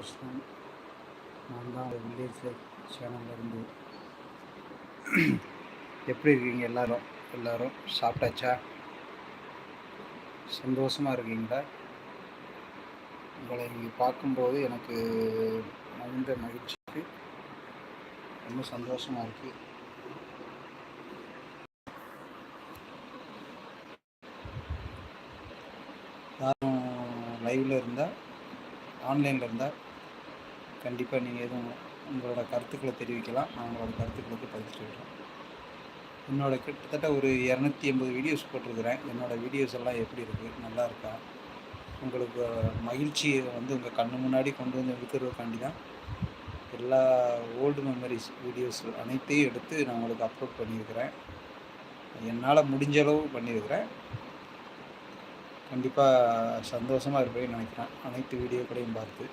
கிருஷ்ணன் நான் தான் வில்லேஜ் சேனல்லேருந்து எப்படி இருக்கீங்க எல்லாரும்? எல்லாரும் சாப்பிட்டாச்சா? சந்தோஷமாக இருக்கீங்களா? உங்களை இங்கே பார்க்கும்போது எனக்கு மிகுந்த மகிழ்ச்சிக்கு ரொம்ப சந்தோஷமாக இருக்குது யாரும் லைவில் இருந்தால் ஆன்லைனில் இருந்தால் கண்டிப்பாக நீங்கள் எதுவும் உங்களோட கருத்துக்களை தெரிவிக்கலாம். நான் உங்களோட கருத்துக்களுக்கு பதில் விடுறோம் என்னோட கிட்டத்தட்ட ஒரு இரநூத்தி எண்பது வீடியோஸ் போட்டிருக்கிறேன். என்னோடய வீடியோஸ் எல்லாம் எப்படி இருக்குது நல்லா இருக்கா? உங்களுக்கு மகிழ்ச்சியை வந்து உங்கள் கண்ணு முன்னாடி கொண்டு வந்து எடுக்கிறதுக்காண்டி தான் எல்லா ஓல்டு மெமரிஸ் வீடியோஸ் அனைத்தையும் எடுத்து நான் உங்களுக்கு அப்லோட் பண்ணியிருக்கிறேன். என்னால் முடிஞ்ச அளவு பண்ணியிருக்கிறேன். கண்டிப்பாக சந்தோஷமாக இருப்பேன்னு நினைக்கிறேன். அனைத்து வீடியோக்களையும் பார்த்து.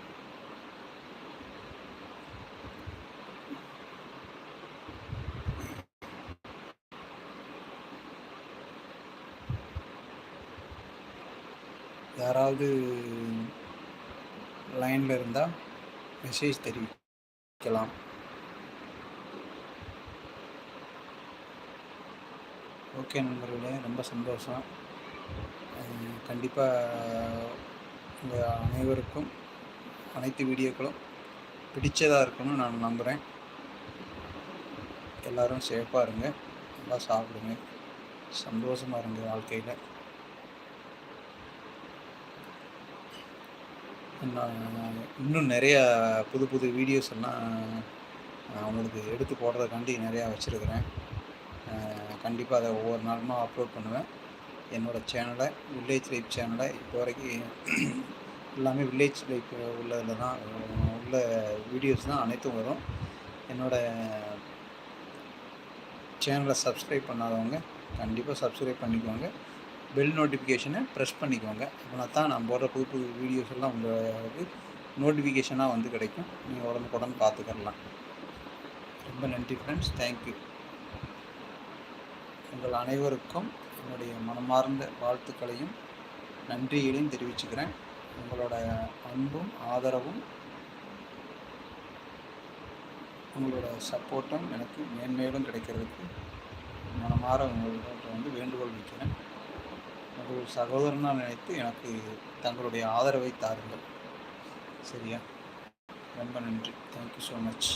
யாராவது லைனில் இருந்தால் மெசேஜ் தெரிவிக்கலாம். ஓகே நண்பர்களே ரொம்ப சந்தோஷம். கண்டிப்பாக உங்கள் அனைவருக்கும் அனைத்து வீடியோக்களும் பிடிச்சதாக இருக்கும்னு நான் நம்புகிறேன் எல்லோரும் சேஃபாக இருங்க. நல்லா சாப்பிடுங்க. சந்தோஷமாக இருங்க வாழ்க்கையில். இன்னும் நிறையா புது புது வீடியோஸ் எல்லாம் அவங்களுக்கு எடுத்து போடுறதுக்காண்டி நிறையா வச்சுருக்கிறேன். கண்டிப்பாக அதை ஒவ்வொரு நாளும் அப்லோட் பண்ணுவேன். என்னோடய சேனலை வில்லேஜ் லைஃப் சேனலை இப்போ வரைக்கும் எல்லாமே வில்லேஜ் லைஃப் உள்ளதில் தான் உள்ள வீடியோஸ் தான் அனைத்தும் வரும். என்னோடய சேனலை சப்ஸ்கிரைப் பண்ணாதவங்க கண்டிப்பாக சப்ஸ்கிரைப் பண்ணிக்கோங்க. பெல் நோட்டிஃபிகேஷனை ப்ரெஸ் பண்ணிக்கோங்க. அப்படின்னா தான் நான் போடுற புது புது வீடியோஸ் எல்லாம் உங்களுக்கு நோட்டிஃபிகேஷனாக வந்து கிடைக்கும். நீங்கள் உடனுக்குடன் பார்த்துக்கலாம் ரொம்ப நன்றி ஃப்ரெண்ட்ஸ் தேங்க்யூ உங்கள் அனைவருக்கும் என்னுடைய மனமார்ந்த வாழ்த்துக்களையும் நன்றிகளையும் தெரிவிச்சுக்கிறேன். உங்களோட அன்பும் ஆதரவும் உங்களோட சப்போர்ட்டும் எனக்கு மேன்மேலும் கிடைக்கிறதுக்கு மனமாற உங்கள்கிட்ட வந்து வேண்டுகோள் வைக்கிறேன். ஒரு சகோதரனாக நினைத்து எனக்கு தங்களுடைய ஆதரவை தாருங்கள். சரியா? ரொம்ப நன்றி. Thank you so much